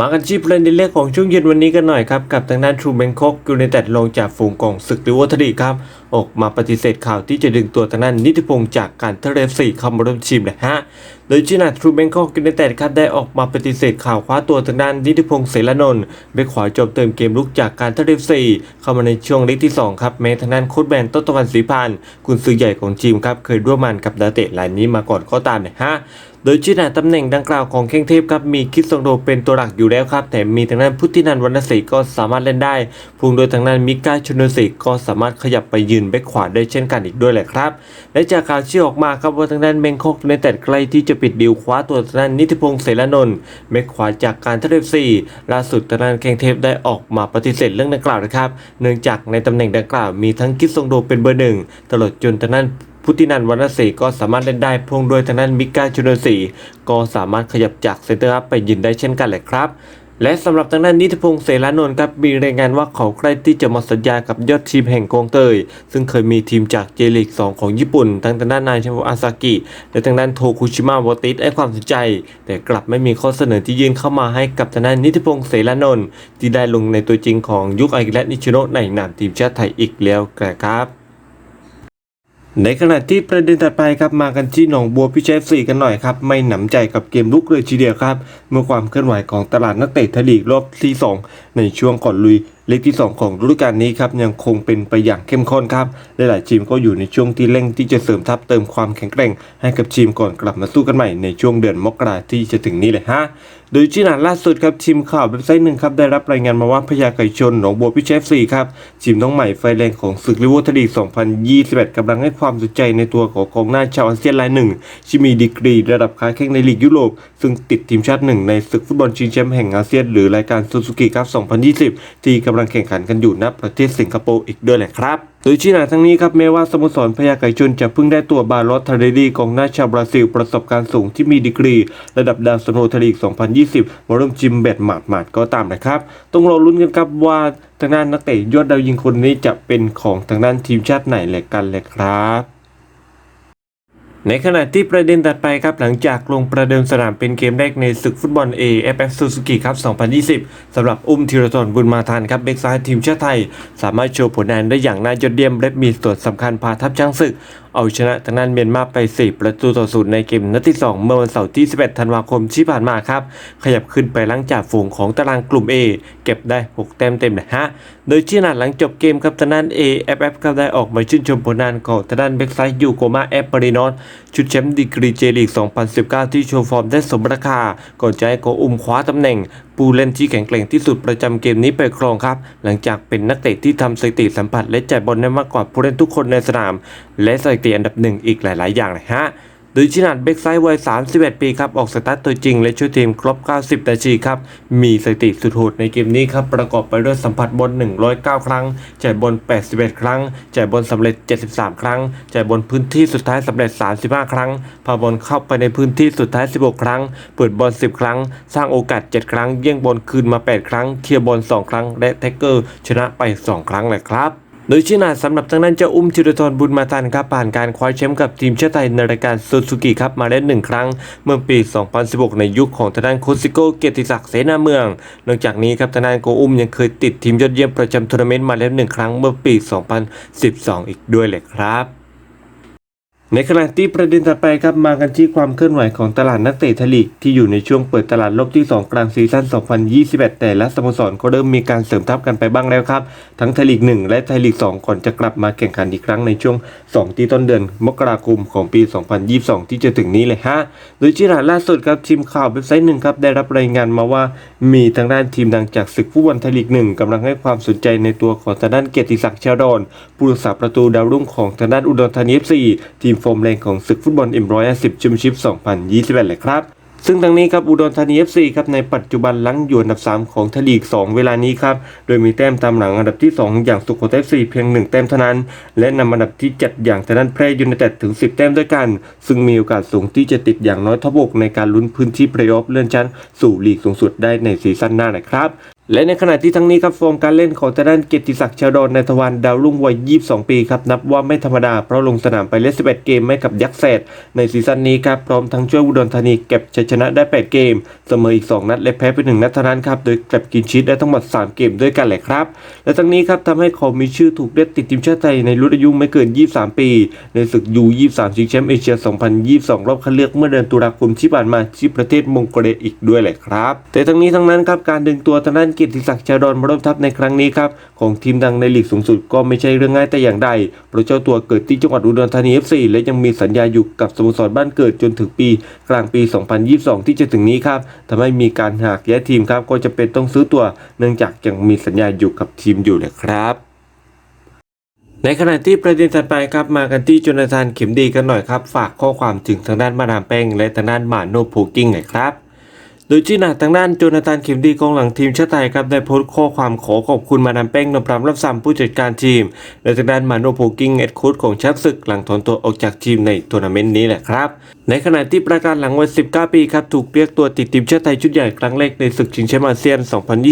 มากันที่ประเด็นเรื่องของช่วงเย็นวันนี้กันหน่อยครับ กับทางด้านทรูแบงคอกยูไนเต็ดลงจากฝูงกองศึกลิเวอร์พูลครับ ออกมาปฏิเสธข่าวที่จะดึงตัวทางด้านนิติพงศ์จากการเทเลฟสี่เข้ามาร่วมทีมนะฮะ โดยจีนาทรูแบงคอกยูไนเต็ดครับได้ออกมาปฏิเสธข่าวคว้าตัวทางด้านนิติพงศ์เสรานนท์ไปขวาจบเติมเกมลุกจากการเทเลฟสี่เข้ามาในช่วงเลีกที่สองครับแม้ทางด้านโค้ชแบนต้นตะวันศรีพานกุนซือใหญ่ของทีมครับเคยร่วมงานกับนักเตะรายนี้มาก่อนก็ตามนะฮะ โดยชื่อหนาตำแหน่งดังกล่าวของเคงเทพครับมีคิดซองโดเป็นตัวหลักอยู่แล้วครับแต่มีทางด้านพุทธินันวรรณศรีก็สามารถเล่นได้พุงโดยทางด้านมิก้าชุนศรีก็สามารถขยับไปยืนแบ็คขวาได้เช่นกันอีกด้วยแหละครับ และจากข่าวชื่อออกมาครับว่าทางด้านเบงคอกในแต่ใกล้ที่จะปิดดีลคว้าตัวทางด้านนิติพงศ์เสรานนท์แบ็คขวาจากการทะเลซีล่าสุดทางด้านเคงเทพได้ออกมาปฏิเสธเรื่องดังกล่าวนะครับ เนื่องจากในตำแหน่งดังกล่าวมีทั้งคิดซองโดเป็นเบอร์หนึ่งตลอดจนทางด้าน พุทธินันทวรรณศรีก็สามารถเล่นได้พ่วงด้วยทางด้านมิก้าชุนศรีก็สามารถขยับจากเซนเตอร์อัพไปยืนได้เช่นกันแหละครับ และสำหรับทางด้านนิติพงศ์เสรานนท์ครับมีรายงานว่าเขาใกล้ที่จะหมดสัญญากับยอดทีมแห่งกองเตย ซึ่งเคยมีทีมจากเจลีก 2 ของญี่ปุ่นทั้งทางด้านนายชิโมอาซากิ และทางด้านโทคุชิมะวอติสให้ความสนใจ แต่กลับไม่มีข้อเสนอที่ยื่นเข้ามาให้กับทางด้านนิติพงศ์เสรานนท์ที่ได้ลงในตัวจริงของยุคไอากิระนิชิโนะในนามทีมชาติไทยอีกแล้วครับ ในขณะที่ประเด็นถัดไปครับมากันที่หนองบัวพิเชษสี่กันหน่อยครับไม่หนำใจกับเกมลุกเลยทีเดียวครับ เมื่อความเคลื่อนไหวของตลาดนักเตะไทยลีกรอบที่ 2 ในช่วงก่อนลุยเลขที่ 2 ของฤดูกาลนี้ครับยังคงเป็นไปอย่างเข้มข้นครับหลายๆทีมก็อยู่ในช่วงที่เร่งที่จะเสริมทัพเติมความแข็งแกร่ง ให้กับทีมก่อนกลับมาสู้กันใหม่ในช่วงเดือนมกราที่จะถึงนี้เลยฮะโดยที่หนาล่าสุดครับทีมข่าวเว็บไซต์หนึ่งครับได้รับรายงานมาว่าพญาไก่ชนหนองบัวพิเชษสี่ครับทีมน้องใหม่ไฟแรงของศึกลิเวอร์พูลลี2021กำลังให้ความสนใจในตัวของกองหน้าชาวอาเซียนรายหนึ่งที่มีดีกรีระดับค้าแข่งในลีกยุโรป ซึ่งติดทีมชาติหนึ่งในศึกฟุตบอลชิงแชมป์แห่งอาเซียนหรือรายการซูซูกิครับ2020 ที่กำลังแข่งขันกันอยู่ณประเทศสิงคโปร์อีกด้วยแหละครับ โดยชี้หนาทั้งนี้ครับแม้ว่าสโมสรพญาไก่ชนจะเพิ่งได้ตัวบาร์ลอสทาเรดีกองหน้าชาวบราซิล ประสบการณ์สูงที่มีดีกรี ระดับดาวซันโนทลีก 2020 มาร่วมจิมแบตหมาดหมาดก็ตามนะครับ ต้องรอลุ้นกันครับว่าทางด้านนักเตะยอดดาวยิงคนนี้จะเป็นของทางด้านทีมชาติไหนแหละกันเลยครับ ในขณะที่ประเด็นตัดไปครับหลังจากลงประเดิมสนามเป็นเกมแรกในศึกฟุตบอล AFF Suzuki ครับ 2020 สำหรับอุ้มธีรทรบุญมาทันครับเบกซ้ายทีมชาติไทย สามารถโชว์ผลงานได้อย่างน่ายอดเยี่ยมและมีส่วนสำคัญพาทัพช้างศึก เอาชนะทางด้านเมียนมาไป 4 ประตูต่อศูนย์ในเกมนัดที่ 2 เมื่อวันเสาร์ที่ 11 ธันวาคมที่ผ่านมาครับ ขยับขึ้นไปหลังจากฝูงของตารางกลุ่ม A เก็บได้ 6 แต้มเต็มนะฮะ โดยที่นาดหลังจบเกมครับทางด้าน AFF ครับได้ออกมาชื่นชมผลงานของทางด้านเบ็กไซ้ายยูโกมาแอปปรินอสชุดแชมป์ดีกรีเจลีก 2019 ที่โชว์ฟอร์มได้สมราคา ก่อนจะให้โกอุ้มคว้าตำแหน่งผู้เล่นที่แข็งแกร่งที่สุดประจำเกมนี้ไปครองครับ หลังจากเป็นนักเตะที่ทำสถิติสัมผัสและจ่ายบอลได้มากกว่าผู้เล่นทุกคนในสนาม และสถิติอันดับหนึ่งอีกหลาย ๆ อย่างเลยฮะโดยชินาดเบกไซด์วัย 31 ปีครับ ออกสตาร์ทตัวจริง และช่วยทีมครบ 90 นาทีครับ มีสถิติสุดโหดในเกมนี้ครับ ประกอบไปด้วยสัมผัสบอล109 ครั้ง จ่ายบอล81 ครั้ง จ่ายบอลสำเร็จ 73 ครั้ง จ่ายบอลพื้นที่สุดท้ายสำเร็จ 35 ครั้ง พาบอลเข้าไปในพื้นที่สุดท้าย 16 ครั้ง เปิดบอล 10 ครั้ง สร้างโอกาส 7 ครั้ง เยี่ยงบอลคืนมา 8 ครั้ง เคลียร์บอล 2 ครั้ง และแท็กเกอร์ชนะไป 2 ครั้งเลยครับ โดยชื่อนาสำหรับทางด้านเจ้าอุ้มธีรทรบุญมาทันครับผ่านการคว้าแชมป์กับทีมชาติไทยในรายการซูซูกิครับมาแล้วหนึ่งครั้ง เมื่อปี 2016 ในยุคของทางด้านโคซิโกเกียรติศักดิ์เสนาเมือง นอกจากนี้ครับทางด้านโกอุ้มยังเคยติดทีมยอดเยี่ยมประจำทัวร์นาเมนต์มาแล้วหนึ่งครั้งเมื่อปี 2012 อีกด้วยเลยครับ ในขณะที่ประเด็นถัดไปครับมากันที่ความเคลื่อนไหวของตลาดนักเตะไทยลีกที่อยู่ในช่วงเปิดตลาดรอบที่ 2 กลางซีซั่น 2021 แต่ละสโมสรก็เริ่มมีการเสริมทัพกันไปบ้างแล้วครับ ทั้งไทยลีก 1 และไทยลีก 2 ก่อนจะกลับมาแข่งขันอีกครั้งในช่วง 2 ที่ต้นเดือนมกราคมของปี 2022 ที่จะถึงนี้เลยฮะ โดยที่หลาล่าสุดครับทีมข่าวเว็บไซต์หนึ่งครับได้รับรายงานมาว่า มีทางด้านทีมดังจากศึกฟุตบอลไทยลีกหนึ่งกำลังให้ความสนใจในตัวของทางด้านเกียรติศักดิ์ชาดอนผู้รักษาประตูดาวรุ่งของทางด้านอุดรธานี FC ทีมโฟมแรงของศึกฟุตบอล M150 แชมเปี้ยนชิพ 2021 เลยครับ ซึ่งทางนี้ครับอุดรธานี FC ครับในปัจจุบันหลังอยู่อันดับ 3 ของทลีก 2 เวลานี้ครับ โดยมีแต้มตามหลังอันดับที่ 2 อย่างสุโขทัย FC เพียง 1 แต้มเท่านั้น และนำอันดับที่ 7 อย่างทางด้านแพร่ยูไนเต็ดถึง 10 แต้มด้วยกัน ซึ่งมีโอกาสสูงที่จะติดอย่างน้อยท็อป6ในการลุ้นพื้นที่เพลย์ออฟเลื่อนชั้นสู่ลีกสูงสุดได้ในซีซั่นหน้านะครับและในขณะที่ทั้งนี้ครับฟอร์มการเล่นของทางด้านเกียรติศักดิ์ชาดอนในทวารดาวรุ่งวัย 22 ปีครับนับว่าไม่ธรรมดาเพราะลงสนามไปเล่น 11 เกมให้กับยักษ์แสดในซีซั่นนี้ครับพร้อมทั้งช่วยอุดรธานีเก็บชัยชนะได้ 8 เกม เสมออีก 2 นัดและแพ้ไป 1 นัดเท่านั้นครับโดยเก็บกินชีตได้ทั้งหมด 3 เกมด้วยกันแหละครับ และทั้งนี้ครับทำให้เขามีชื่อถูกเรียกติดทีมชาติไทยในรุ่นอายุไม่เกิน 23 ปี ในศึกยู23ชิงแชมป์เอเชีย 2022 รอบคัดเลือกเมื่อเดือนตุลาคมที่ผ่านมาที่ประเทศมองโกเลียอีกด้วยแหละครับ แต่ทั้งนี้ทั้งนั้นครับการดึงตัวทางด้านกียรติศักดิ์ชาดอนมาร่วมทัพในครั้งนี้ครับของทีมดังในลีกสูงสุดก็ไม่ใช่เรื่องง่ายแต่อย่างใดเพราะเจ้าตัวเกิดที่จังหวัดอุดรธานี FC และยังมีสัญญาอยู่กับสโมสรบ้านเกิดจนถึงปีกลางปี 2022 ที่จะถึงนี้ครับทำให้มีการหากย้ายทีมครับก็จะเป็นต้องซื้อตัว เนื่องจากยังมีสัญญาอยู่กับทีมอยู่เลยครับในขณะที่ประเด็นถัดไปครับมากันที่จนาธานเข็มดีกันหน่อยครับ ฝากข้อความถึงทางด้านมาดามแป้งและทางด้านมาโนโพกิ้งหน่อยครับ ดยที่หนาทางด้านโจนาธานเข็มดีกองหลังทีมชาติไทยครับได้โพสต์ข้อความขอขอบคุณมาดามแป้งนพรามรับซ้ำผู้จัดการทีม และทางด้านมาโนโพกิ้งเอ็ดค้ชของช้างศึกหลังถอนตัวออกจากทีมในทัวร์นาเมนต์นี้แหละครับ ในขณะที่ประกาศหลังวัย 19 ปีครับถูกเรียกตัวติดทีมชาติไทยชุดใหญ่ครั้งแรกในศึกชิงแชมป์อาเซียน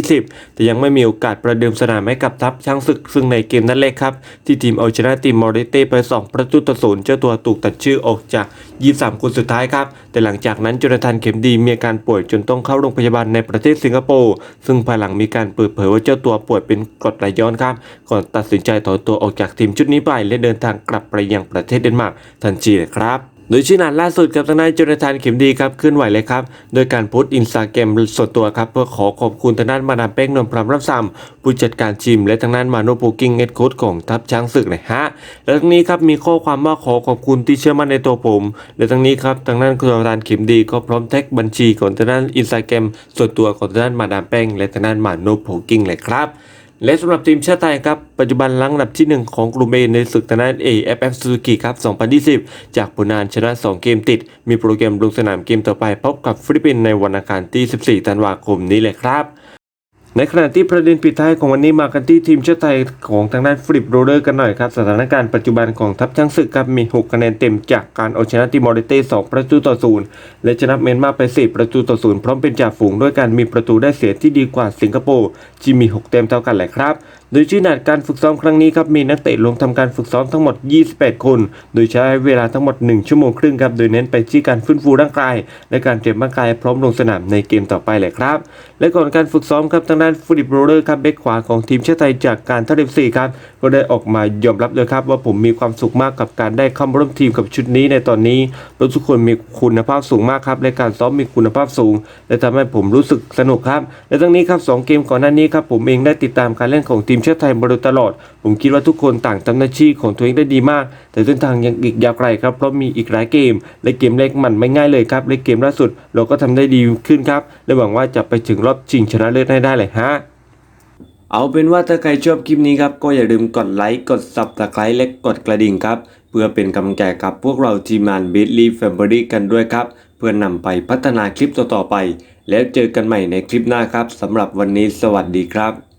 2020 แต่ยังไม่มีโอกาสประเดิมสนามให้กับทัพช้างศึก ซึ่งในเกมนัดแรกครับที่ทีมเอาชนะทีมมอริเต้ไป 2 ประตูต่อศูนย์เจ้าตัวถูกตัดชื่อออกจาก 23 คนสุดท้ายครับแต่หลังจากนั้นโจนาธานเข็มดีมีอาการป่วยจนต้องเข้าโรงพยาบาลในประเทศสิงคโปร์ซึ่งภายหลังมีการเปิดเผยว่าเจ้าตัวป่วยเป็นกรดไหลย้อนครับก่อนตัดสินใจถอนตัวออกจากทีมชุดนี้ไปและเดินทางกลับไปยังประเทศเดนมาร์กทันทีเลยครับ โดยชื่อนานล่าสุดกับทางด้านโจนาธานเข็มดีครับเคลื่อนไหวเลยครับ โดยการโพสต์อินสตาแกรมส่วนตัวครับ เพื่อขอขอบคุณทางด้านมาดามเป้งนนพรำรับซ้ำผู้จัดการทีมและทางด้านมาโนโปกิ้งเอ็ดโค้ชของทัพช้างศึกนะฮะ และทั้งนี้ครับมีข้อความว่าขอขอบคุณที่เชื่อมั่นในตัวผม และทั้งนี้ครับทางด้านคุณโจนาธานเข็มดีก็พร้อมแท็กบัญชีของทางด้านอินสตาแกรมส่วนตัวของทางด้านมาดามแป้งและทางด้านมาโนโปกิ้งเลยครับ และสำหรับทีมชาติไทยครับ ปัจจุบันลังอันดับที่ 1 ของกลุ่มเอในศึกทางด้าน AFF Suzuki ครับ 2020 จากผลงานชนะ 2 เกมติด มีโปรแกรมลงสนามเกมต่อไปพบกับฟิลิปปินส์ในวันอังคารที่ 14 ธันวาคมนี้เลยครับ ในขณะที่ประเด็นปิดท้ายของวันนี้มากันที่ทีมชาติไทยของทางด้านฟลิปโรเลอร์กันหน่อยครับสถานการณ์ปัจจุบันของทัพช้างศึกครับมี 6 คะแนนเต็มจากการเอาชนะติมอร์เต้2ประตูต่อศูนย์และชนะเมียนมาไป4ประตูต่อศูนย์พร้อมเป็นจ่าฝูงด้วยการมีประตูได้เสียที่ดีกว่าสิงคโปร์ที่มี 6 เต็มเท่ากันแหละครับ โดยชื่อหนาดการฝึกซ้อมครั้งนี้ครับมีนักเตะลงทำการฝึกซ้อมทั้งหมด 28 คน โดยใช้เวลาทั้งหมด 1 ชั่วโมงครึ่งครับโดยเน้นไปที่การฟื้นฟูร่างกาย และการเตรียมร่างกายพร้อมลงสนามในเกมต่อไปแหละครับ และก่อนการฝึกซ้อมครับทางด้านฟิลิปโรเลอร์ครับเบคขวาของทีมชาติไทยจากการท่าเรือซีครับก็ได้ออกมายอมรับเลยครับว่าผมมีความสุขมากกับการได้เข้าร่วมทีมกับชุดนี้ในตอนนี้รทุกคนมีคุณภาพสูงมากครับและการซ้อมมีคุณภาพสูง และทำให้ผมรู้สึกสนุกครับและทั้งนี้ครับสองเกมก่อนหน้านี้ครับผมเองได้ติดตามการเล่นของทีมชาติไทยมาโดยตลอด ผมคิดว่าทุกคนต่างทำหน้าที่ของตัวเองได้ดีมาก แต่เส้นทางยังอีกยาวไกลครับเพราะมีอีกหลายเกม และเกมแรกมันไม่ง่ายเลยครับและเกมล่าสุด เราก็ทำได้ดีขึ้นครับและหวังว่าจะไปถึงรอบชิงชนะเลิศให้ได้เลยฮะเอาเป็นว่าถ้าใครชอบคลิปนี้ครับก็อย่าลืมกดไลค์กด subscribe และกดกระดิ่งครับ เพื่อเป็นกำลังใจกับพวกเราทีมงาน b i t l y Family กันด้วยครับ เพื่อนำไปพัฒนาคลิปต่อๆไป แล้วเจอกันใหม่ในคลิปหน้าครับสำหรับวันนี้สวัสดีครับ